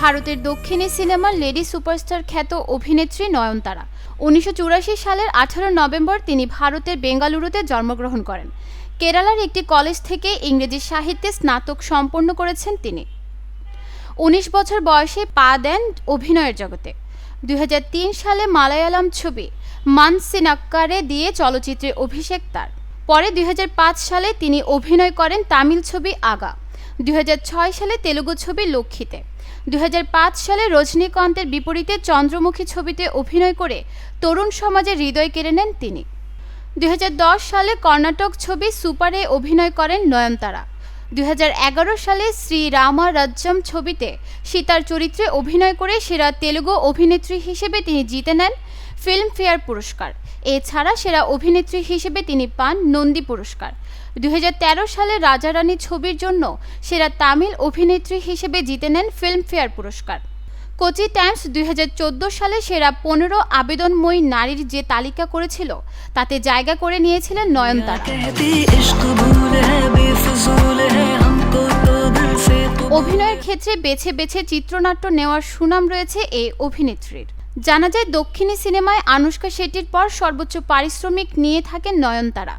ভারতের দক্ষিণী সিনেমার লেডি সুপারস্টার খ্যাত অভিনেত্রী নয়নতারা। উনিশশো চুরাশি সালের আঠারো নভেম্বর তিনি ভারতের বেঙ্গালুরুতে জন্মগ্রহণ করেন। কেরালার একটি কলেজ থেকে ইংরেজি সাহিত্যে স্নাতক সম্পন্ন করেছেন তিনি। উনিশ বছর বয়সে পা দেন অভিনয়ের জগতে। দুই হাজার তিন সালে মালায়ালাম ছবি মানসিনাক্কারে দিয়ে চলচ্চিত্রে অভিষেক তার। পরে দুই হাজার পাঁচ সালে তিনি অভিনয় করেন তামিল ছবি আগা। দুই হাজার ছয় সালে তেলুগু ছবি লক্ষ্মীতে। দুই হাজার পাঁচ সালে রজনীকান্তের বিপরীতে চন্দ্রমুখী ছবিতে অভিনয় করে তরুণ সমাজের হৃদয় কেড়ে নেন তিনি। দু হাজার দশ সালে কর্ণাটক ছবি সুপারে অভিনয় করেন নয়নতারা। দুই হাজার এগারো সালে শ্রী রামা রাজ্যম ছবিতে সীতার চরিত্রে অভিনয় করে সেরা তেলুগু অভিনেত্রী হিসেবে তিনি জিতে নেন ফিল্মফেয়ার পুরস্কার। এছাড়া সেরা অভিনেত্রী হিসেবে তিনি পান নন্দী পুরস্কার। দুই হাজার তেরো সালে রাজা রানী ছবির জন্য সেরা তামিল অভিনেত্রী হিসেবে জিতে নেন ফিল্মফেয়ার পুরস্কার। কোচি টাইমস দুই হাজার চোদ্দ সালে সেরা পনেরো আবেদনময়ী নারীর যে তালিকা করেছিল, তাতে জায়গা করে নিয়েছিলেন নয়নতারা। ক্ষেত্রে বেছে বেছে চিত্রনাট্য নেওয়ার সুনাম রয়েছে এই অভিনেত্রীর। জানা যায়, দক্ষিণী সিনেমায় আনুষ্কা শেট্টির পর সর্বোচ্চ পারিশ্রমিক নিয়ে থাকেন নয়নতারা।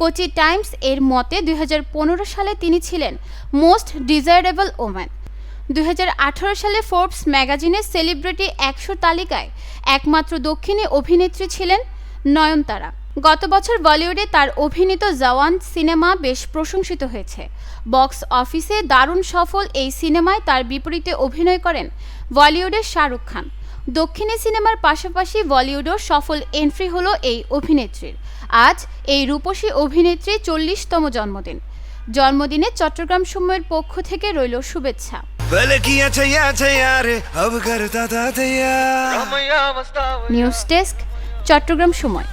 কোচি টাইমস এর মতে দুই হাজার পনেরো সালে তিনি ছিলেন মোস্ট ডিজায়ারেবল ওম্যান। দুই হাজার আঠারো সালে ফোর্বস ম্যাগাজিনের সেলিব্রিটি একশো তালিকায় একমাত্র দক্ষিণী অভিনেত্রী ছিলেন নয়নতারা। গত বছর বলিউডে তার অভিনীত জওয়ান সিনেমা বেশ প্রশংসিত হয়েছে। বক্স অফিসে দারুণ সফল এই সিনেমায় তার বিপরীতে অভিনয় করেন বলিউডের শাহরুখ খান। দক্ষিণে সিনেমার পাশাপাশি বলিউডের সফল এন্ট্রি হলো এই অভিনেত্রীর। আজ এই রূপসী অভিনেত্রী চল্লিশতম জন্মদিন। জন্মদিনে চট্টগ্রাম সময়ের পক্ষ থেকে রইল শুভেচ্ছা। নিউজ ডেস্ক চট্টগ্রাম সময়।